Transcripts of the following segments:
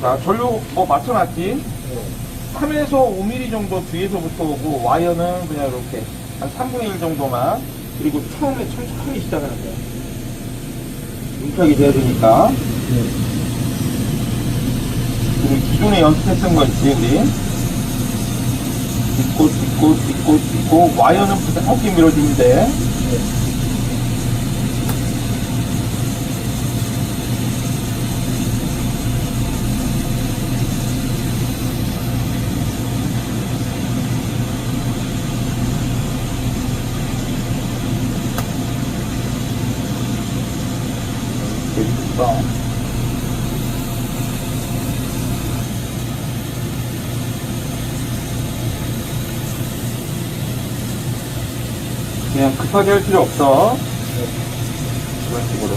자, 전류 뭐 맞춰놨지? 네. 3에서 5mm 정도 뒤에서부터 오고 와이어는 그냥 이렇게 한 3분의 1 정도만 그리고 처음에 천천히 시작하는 거야. 윤곽이 돼야 되니까. 네. 그리고 기존에 연습했던 거 있지, 우리? 딛고, 딛고, 딛고, 딛고, 와이어는 부드럽게 밀어주면 돼. 네. 재밌어. 그냥 급하게 할 필요 없어. 이런 식으로.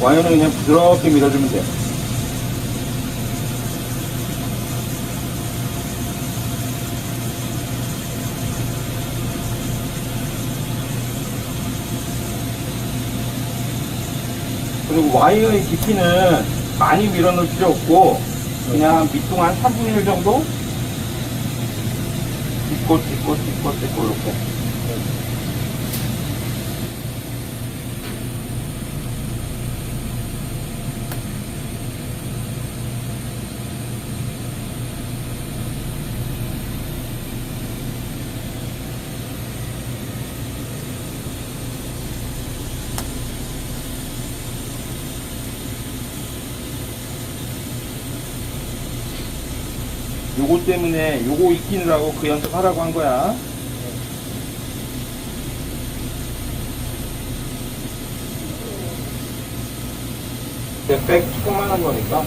와이어는 그냥 부드럽게 밀어주면 돼. 그리고 와이어의 깊이는 많이 밀어넣을 필요 없고 그냥 밑둥 한 3분의 1 정도? 딛고 딛고 딛고 딛고 이렇게 요거 때문에 요거 익히느라고 그 연습하라고 한 거야. 백 조금만 한 거니까